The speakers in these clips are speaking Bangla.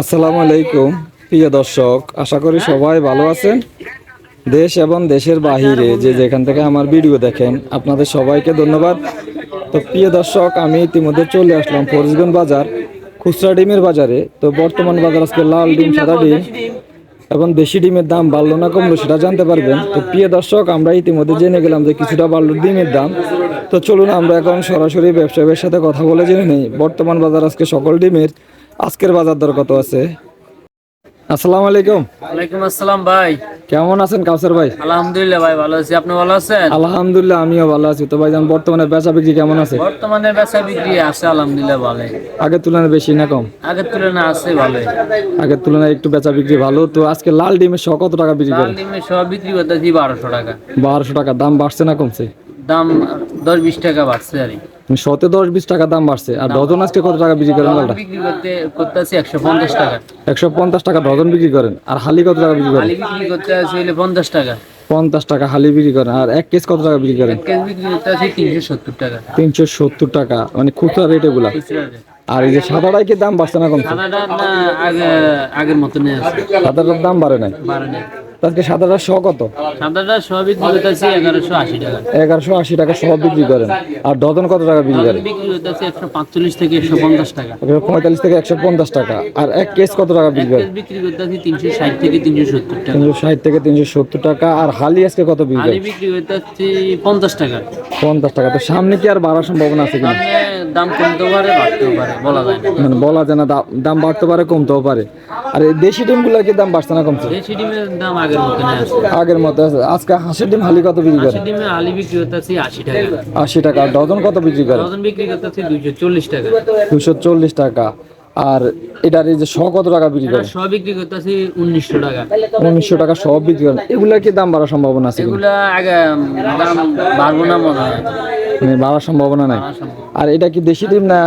আসসালামু আলাইকুম, প্রিয় দর্শক, আশা করি সবাই ভালো আছেন। দেশ এবং দেশের বাহিরে যে যেখান থেকে আমার ভিডিও দেখেন, আপনাদের সবাইকে ধন্যবাদ। তো প্রিয় দর্শক, আমি ইতিমধ্যে চলে আসলাম ফরিজগঞ্জ বাজার, খুচরা ডিমের বাজারে। তো বর্তমান বাজার আজকে লাল ডিম, সাদা ডিম এবং দেশি ডিমের দাম বাড়লো না কমলো সেটা জানতে পারবেন। তো প্রিয় দর্শক, আমরা ইতিমধ্যে জেনে গেলাম যে কিছুটা বাড়লো ডিমের দাম। তো চলুন আমরা এখন সরাসরি ব্যবসায়ীর সাথে কথা বলে জেনে নেই। বর্তমান বাজার আজকে সকল ডিমের আজকের বাজার দর কত আছে? আসসালামু আলাইকুম। ওয়ালাইকুম আসসালাম ভাই। কেমন আছেন কাউসার ভাই? আলহামদুলিল্লাহ ভাই ভালো আছি। আপনি ভালো আছেন? আলহামদুলিল্লাহ আমিও ভালো আছি। তো ভাইজান বর্তমানে বেচা বিক্রি কেমন আছে? বর্তমানে বেচা বিক্রি আছে আলহামদুলিল্লাহ ভালো। আগের তুলনায় বেশি না কম? আগের তুলনায় আছে ভালো। আগের তুলনায় একটু বেচা বিক্রি ভালো। তো আজকে লাল ডিমের শ কত টাকা বিক্রি লাল ডিমের সব বিক্রি করতেছি বারোশো টাকা। বারোশো টাকা। দাম বাড়ছে না কমছে? দাম দশ বিশ টাকা বাড়ছে আর কি। শতে দশ বিশ টাকা দাম বাড়ছে। আর ডজন আজকে কত টাকা বিক্রি করেন লালটা? বিক্রি করতে করতেছি একশো পঞ্চাশ টাকা। একশো পঞ্চাশ টাকা ডজন বিক্রি করেন। আর হালি কত টাকা বিক্রি করেন? বিক্রি করতে আছে পঞ্চাশ টাকা। পঞ্চাশ টাকা হালি বিক্রি করেন। আর এক কেস কত টাকা বিক্রি করেন? তিনশো সত্তর টাকা। তিনশো সত্তর টাকা। মানে খুচরা রেট এগুলা। আর এই যে সাদাটাই কি দাম বাড়ছে না আগের মতনই আছে। সাদাটার দাম বাড়ে নাই। বাড়ে নাই। আজকে কত? সাদাটা বিক্রি করতেছি এগারোশো আশি টাকা। এগারোশো আশি টাকা সহ বিক্রি করেন। আর ডজন কত টাকা বিক্রি করেন? বিক্রি করতেছি একশো পাঁচচল্লিশ থেকে একশো পঞ্চাশ টাকা। পঁয়তাল্লিশ থেকে একশো পঞ্চাশ টাকা। আর এক কেস কত টাকা বিক্রি করেন? বিক্রি করতেছি তিনশো ষাট থেকে তিনশো সত্তর টাকা। তিনশো ষাট থেকে তিনশো সত্তর টাকা। আর হালি আজকে কত বিক্রি করতেছি পঞ্চাশ টাকা। পঞ্চাশ টাকা। তো সামনে কি আর বাড়ার সম্ভাবনা আছে কিনা? দাম কমতেও পারে বাড়তেও পারে বলা যায় না। মানে বলা যায় না দাম বাড়তে পারে কমতেও পারে। আর এই দেশি ডিমগুলো কি দাম বাড়ছে না কমছে? দেশি ডিমের দাম আগের আছে মতো আছে। আজকে হাঁসের ডিম হালি কত বিক্রি করে দেশি ডিমের আলি বিক্রি করতেছি আশি টাকা। আশি টাকা। ডজন কত বিক্রি করেন ডজন বিক্রি করতেছি দুইশো চল্লিশ টাকা। দুশো চল্লিশ টাকা। আর এটার এই যে শ কত টাকা বিক্রি করে? সব বিক্রি করতেছি উনিশশো টাকা। উনিশশো টাকা সব বিক্রি করে। এগুলা কি দাম বাড়ার সম্ভাবনা আছে এগুলা আগে দাম বাড়বো না মনে হয়। মানে বাড়ার সম্ভাবনা নাই। আর এটা কি দেশি ডিম না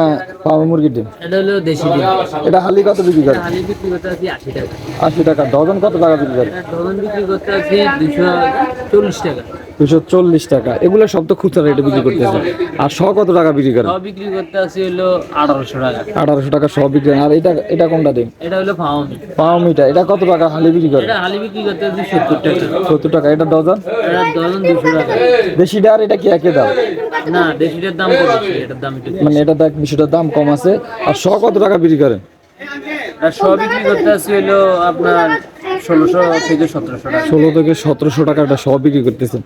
পাওয়া মুরগির ডিম? এটা হলো দেশি ডিম। এটা হালি কত বিক্রি করে? হালি বিক্রি করতেছি আশি টাকা। আশি টাকা। ডজন কত টাকা বিক্রি করে? ডজন বিক্রি করতেছি দুইশো চল্লিশ টাকা। দুশো চল্লিশ টাকা। এগুলো সব তো খুচরা রেটে বিক্রি করতেছে। আর শ কত টাকা বিক্রি সব বিক্রি করতে আছে হলো আঠারোশো টাকা। আঠারোশো টাকা সব বিক্রি আর এটা এটা কোনটা ডিম এটা হলো ফাউমি পাওয়া মিটা এটা কত টাকা হালি বিক্রি এটা হালি বিক্রি করতে আছে সত্তর টাকা। সত্তর টাকা। এটা ডজন? ডজন দুশো টাকা। দেশিটা আর এটা কি একই দাম? না দেশিটার দাম কত আছে? এটার দাম মানে এটা দেখ কিছুটা দাম কম আছে। আর শ কত টাকা বিক্রি করেন? আর সব বিক্রি করতে আছে হলো আপনার ষোলোশো থেকে সতেরোশো টাকা। ষোলো থেকে সতেরোশো টাকাটা সব বিক্রি করতেছেন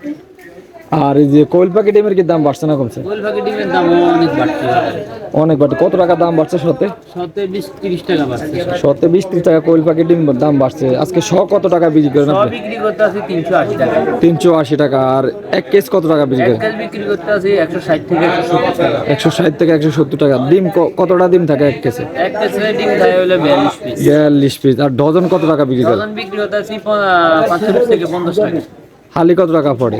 আর এই যে কোয়েল পাখি ডিমের কি দাম বাড়ছে না কমছে? কোয়েল পাখি ডিমের দাম অনেক বাড়ছে। অনেক বাড়ছে। কত টাকা দাম বাড়ছে সতে? সতে বিশ তিরিশ টাকা বাড়ছে। সতে বিশ ত্রিশ টাকা কোয়েল পাখি ডিম দাম বাড়ছে। আজকে শ কত টাকা বিক্রি করেন আপনি? বিক্রি করতে আছে তিনশো আশি টাকা। তিনশো আশি টাকা। আর এক কেস কত টাকা বিক্রি এক করেন কেজি বিক্রি করতে আছে একশো ষাট থেকে একশো সত্তর টাকা। একশো ষাট থেকে একশো সত্তর টাকা। ডিম কতটা ডিম থাকে এক কেসে এক কেজি ডিম দেয় হলো বিয়াল্লিশ পিস। বিয়াল্লিশ পিস। আর ডজন কত টাকা বিক্রি করেন? ডজন বিক্রি করতে আছে পাঁচচল্লিশ থেকে পঞ্চাশ টাকা। হালি কত টাকা পড়ে?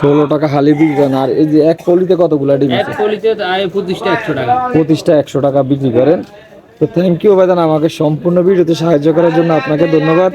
ষোলো টাকা হালি বিক্রি করেন। আর এই যে এক কলিতে কতগুলো ডিম আছে? কলিতে পঁচিশটা একশো টাকা। পঁচিশটা একশো টাকা বিক্রি করেন। তো থ্যাংক ইউ ভাই আমাকে সম্পূর্ণ ভিডিওতে সাহায্য করার জন্য আপনাকে ধন্যবাদ।